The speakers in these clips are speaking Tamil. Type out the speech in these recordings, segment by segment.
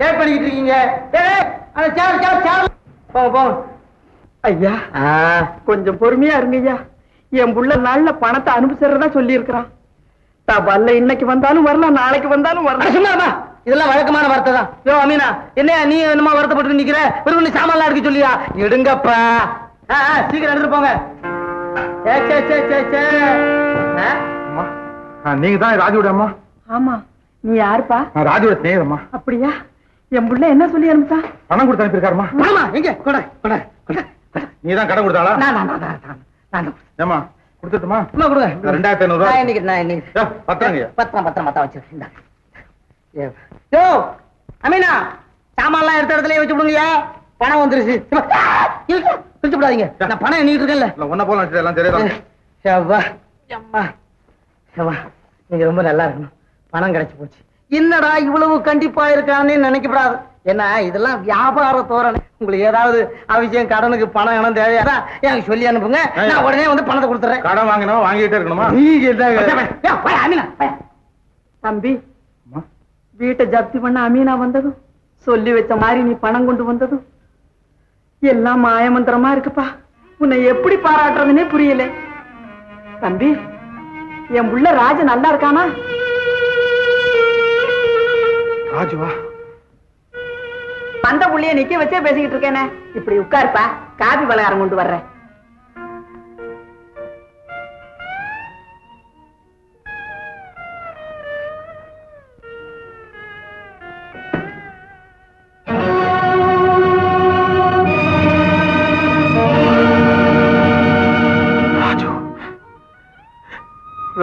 லேட் பண்ணிக்கிட்டு இருக்கீங்க. சேர் சேர் சேர் போங்க போங்க ஐயா கொஞ்சம் பொறுமையா இருங்க ஐயா. என் புள்ள நாள்ல பணத்தை அனுப்பிச்சிடுறதா சொல்லி இருக்கிறான் தபால்ல இன்னைக்கு வந்தாலும் வரலாம் நாளைக்கு வந்தாலும் வரலாம் அம்மா. இதெல்லாம் வழக்கமான வார்த்தை தான். யோ அமீனா என்னையா நீ என்னமா வருத்தப்பட்டு நிக்கிற? வெறும் சாமான்லாம் எடுக்க சொல்லியா? எடுங்கப்பா. சீக்கிரம் எடுத்துட்டு போங்க. ஏ, சே, சே, சே, சே. ஆ? அம்மா நீங்க தான் ராஜுவோட அம்மா. ஆமா நீ யாருப்பா? நான் ராஜுவோட ஸ்நேகிதம்மா அப்படியா? என் புள்ள என்ன சொல்லி அனுப்பிச்சா? பணம் கொடுத்து அனுப்பியிருக்காருமா? பணமா எங்க? கொடை கொடை கொடை. கொடை. நீ தான் கடன் கொடுத்தாளா? நான் நான் நான் நான். ஏமா கொடுத்துட்டுமா? சும்மா கொடுங்க ரெண்டாயிரத்தி ஐநூறு நான் இன்னைக்கு நான் இன்னைக்கு. ஏ, பத்திரங்க பத்திரம் பத்திரம் பத்திரம் வச்சிருக்கேன். யோ அமீனா சாமான்லாம் எடுத்த இடத்துல வச்சு விடுங்கய்யா. பணம் வந்துருச்சு. விடாதீங்க. நான் பணம் எண்ணிட்டு இருக்கேன்ல. ஒன்ன போல எல்லாம் தெரியாதா? அம்மா ஷவ்வா நீங்க ரொம்ப நல்லா இருக்கணும். பணம் கிடைச்சு போச்சு. என்னடா இவ்வளவு கண்டிப்பா இருக்கான்னு நினைக்கப்படாது. என்ன இதெல்லாம் வியாபார தோரணை. உங்களுக்கு ஏதாவது அவசியம் கடனுக்கு பணம் இனம் தேவையாதா எனக்கு சொல்லி அனுப்புங்க. நான் உடனே வந்து பணத்தை கொடுத்துறேன் கடன் வாங்கினோம் வாங்கிட்டே இருக்கணுமா? நீங்க தம்பி வீட்டை ஜப்தி பண்ண அமீனா வந்ததும் சொல்லி வச்ச மாதிரி நீ பணம் கொண்டு வந்ததும் எல்லாம் மாயமந்திரமா இருக்குப்பா. உன்னை எப்படி பாராட்டுறதுன்னே புரியல. தம்பி என் புள்ள ராஜ நல்லா இருக்கானா? ராஜுவா வந்த புள்ளைய நிக்க வச்சே பேசிக்கிட்டு இருக்கேனே. இப்படி உட்காருப்பா. காபி பலகாரம் கொண்டு வர்றேன்.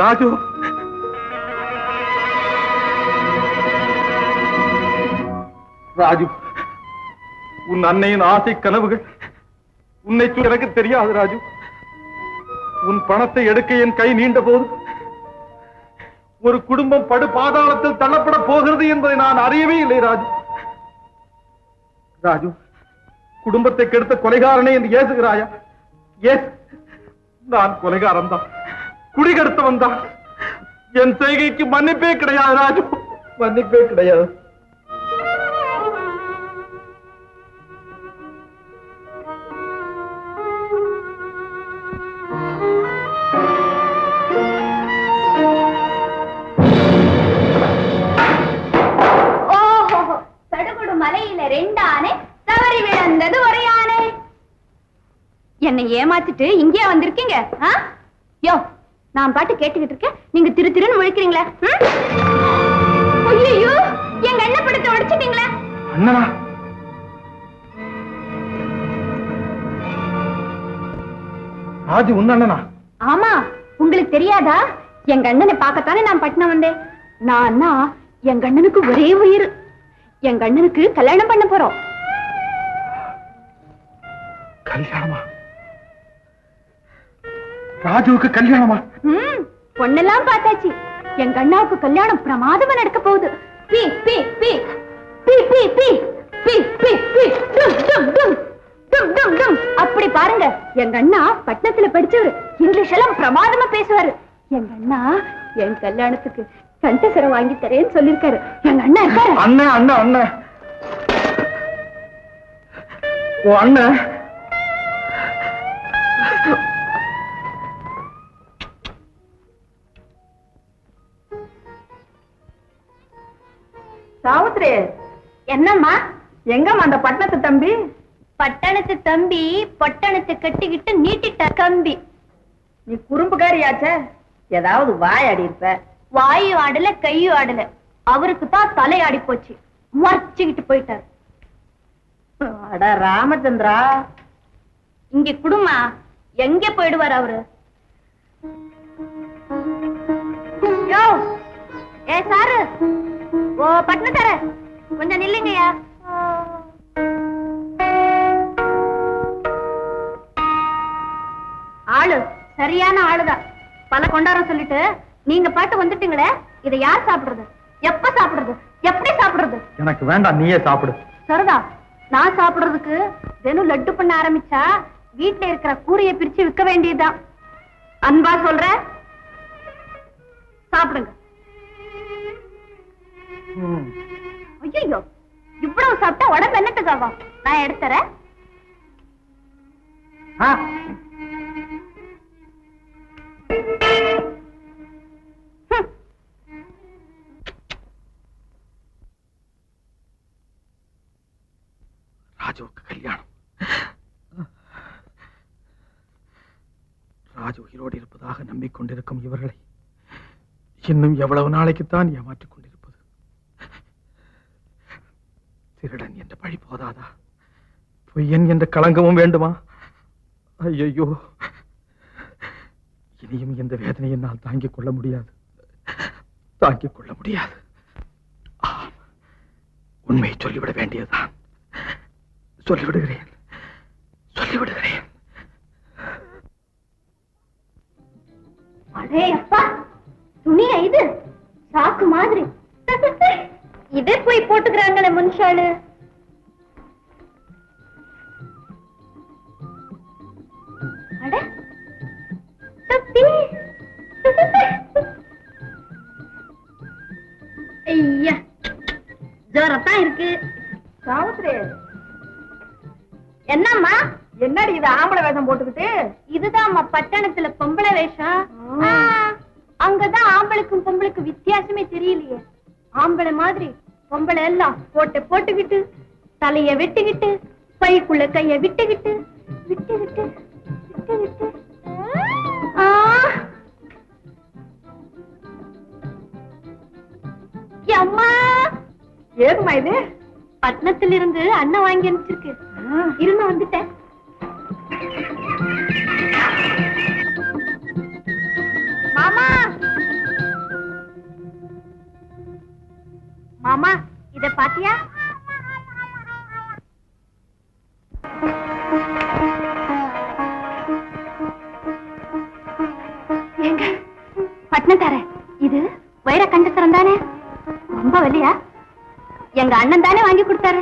ராஜு. ராஜு உன் அன்னையின் ஆசை கனவுகள் உன்னை எனக்கு தெரியாது ராஜு உன் பணத்தை எடுக்க என் கை நீண்ட போது ஒரு குடும்பம் படு பாதாளத்தில் தள்ளப்பட போகிறது என்பதை நான் அறியவே இல்லை ராஜு ராஜு குடும்பத்தை கெடுத்த கொலைகாரனை என்று ஏசுகிறாயா? ஏஸ் நான் கொலைகாரன் தான். குடிகெடுத்தவன் தான். என் செய்கைக்கு மன்னிப்பே கிடையாது ராஜு மன்னிப்பே கிடையாது. என்னை ஏமாத்திட்டு இங்கே வந்திருக்கீங்க? யோ நான் பாட்டு கேட்டுக்கிட்டு இருக்கேன். நீங்க திரு திருன்னு முழிக்கிறீங்களே ஐயோ எங்க அண்ணன் படத்தை உடைச்சிட்டீங்களே? அண்ணனா? ராஜு உன் அண்ணனா? ஆமா உங்களுக்கு தெரியாதா? எங்க அண்ணனை பார்க்கத்தானே நான் பட்டினம் வந்தேன். நான் எங்க அண்ணனுக்கு ஒரே உயிர். எங்க அண்ணனுக்கு கல்யாணம் பண்ண போறோம். கல்யாணமா? ராஜுவுக்கு கல்யாணமா? பொண்ணெல்லாம் பார்த்தாச்சு. எங்க அண்ணாவுக்கு கல்யாணம் பிரமாதமா நடக்க போகுது. பி பி பி. பி பி பி. பி பி பி. டும் டும் டும். டும் டும் டும். அப்படி பாருங்க எங்க அண்ணா பட்டணத்துல படிச்சவரு. இங்கிலீஷ் எல்லாம் பிரமாதமா பேசுவாரு. எங்க அண்ணா என் கல்யாணத்துக்கு கண்டசரம் வாங்கி தரேன்னு சொல்லிருக்காரு எங்க அண்ணா இருக்காரு. அண்ணன் அண்ணன் ஓ அண்ணன் சாவித்ரி என்னம்மா? எங்கம்மா அந்த பட்டணத்து தம்பி? பட்டணத்து தம்பி பட்டணத்தை கட்டிக்கிட்டு நீட்டிட்ட கம்பி. நீ குறும்புக்காரியாச்சே? ஏதாவது வாயாடி இருப்ப. வாயு ஆடல கையும் ஆடல. அவருக்கு தான் தலையாடி போச்சு. மறைச்சுக்கிட்டு போயிட்டாரு. அட ராமச்சந்திரா. இங்க குடுமா. எங்க போயிடுவார் அவரு? யோ! ஏ சாரு! ஓ பட்னத்தார கொஞ்சம் நில்லுங்கய்யா. ஆளு சரியான ஆளுதான் பல கொண்டாட சொல்லிட்டு நீங்க பாட்டு வந்துட்டீங்களே இதை யார் சாப்பிடுறது? எப்ப சாப்பிடுறது? எப்படி சாப்பிடுறது? எனக்கு வேண்டாம் நீயே சாப்பிடு. சரிதா நான் சாப்பிடுறதுக்கு தினம் லட்டு பண்ண ஆரம்பிச்சா வீட்ல இருக்கிற கூரையை பிரிச்சு விற்க வேண்டியதுதான். அன்பா சொல்ற? சாப்பிடுங்க. ஐயோ ஊறுகாவா நான் எடுத்துறேன் ஆ. ராஜுவுக்கு கல்யாணம். ராஜு உயிரோடு இருப்பதாக நம்பிக்கொண்டிருக்கும் இவர்களை இன்னும் எவ்வளவு நாளைக்குத்தான் ஏமாற்றிக் கொண்டிருப்பது திருடன் என்ற பழி போதாதா? பொய்யன் என்ற களங்கமும் வேண்டுமா? ஐயையோ. இனியும் இந்த வேதனையை நான் தாங்கிக் கொள்ள முடியாது. தாங்கிக் கொள்ள முடியாது. உண்மையை சொல்லிவிட வேண்டியதுதான். சொல்லிவிடுகிறேன். சொல்லிவிடுகிறேன். அடே அப்பா துணியா இது. சாக்கு மாதிரி. இதே போய் போட்டுக்கிறாங்களே ஜோரத்தான் இருக்கு. சாவித்ரி என்னம்மா? என்னடி இது ஆம்பளை வேஷம் போட்டுக்கிட்டு? இதுதான்மா பட்டணத்துல பொம்பளை வேஷம். அங்கதான் ஆம்பளைக்கும் பொம்பளைக்கும் வித்தியாசமே தெரியலையே. ஆம்பளை மாதிரி பொம்பளை எல்லாம் போட்டு போட்டுக்கிட்டு தலைய வெட்டிக்கிட்டு பைக்குள்ள கைய விட்டுக்கிட்டு விட்டு விட்டு விட்டு விட்டு ஆ. அம்மா ஏதுமா இது? பட்டணத்துல இருந்து அண்ணன் வாங்கி அனுப்பிச்சிருக்கு. இருங்க வந்துட்டேன். மாமா. மாமா இத பாத்தியா? ஏங்க பட்னத்தார இது வைர கண்டசரம் தானே? ரொம்ப வலியா எங்க அண்ணன் தானே வாங்கி கொடுத்தாரு.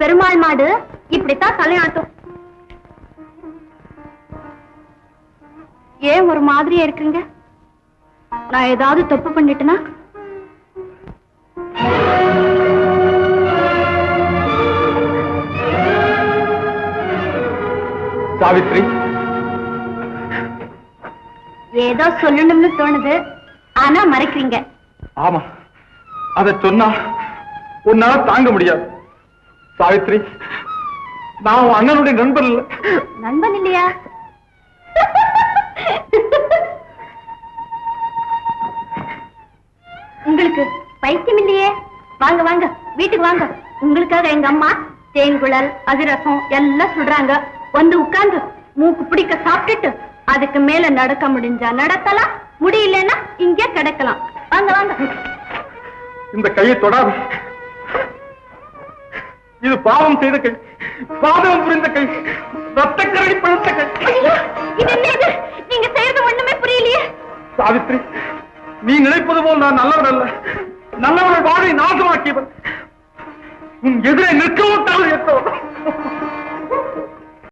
பெருமாள் மாடு இப்படித்தான் தலையாட்டும் ஏன் ஒரு மாதிரியா இருக்குங்க நான் ஏதாவது தப்பு பண்ணிட்டேனா? சாவித்ரி. ஏதோ சொல்லணும்னு தோணுது. ஆனா மறைக்கிறீங்க. ஆமா. அதை சொன்னா உன்னால தாங்க முடியாது. சாவித்ரி நான் அண்ணனுடைய நண்பன் இல்ல. நண்பன் இல்லையா? உங்களுக்கு பைத்தியம் இல்லையே? வாங்க வாங்க வீட்டுக்கு வாங்க. உங்களுக்காக எங்க அம்மா தேங்குழல் அதிரசம் எல்லாம் சொல்றாங்க வந்து உட்கார்ந்து மூக்கு பிடிக்க சாப்பிட்டுட்டு அதுக்கு மேல நடக்க முடிஞ்சா நடக்கலாம் முடியலன்னா இங்கே கிடக்கலாம். வாங்க வாங்க. இந்த கையை தொடாது இது பாவம் செய்த கை. பாதகம் புரிந்த கை. ரத்தக்கரடி பழுத்த கை. நீங்க செய்யறது ஒண்ணுமே புரியலையே. சாவித்ரி நான் நல்லவன் அல்ல.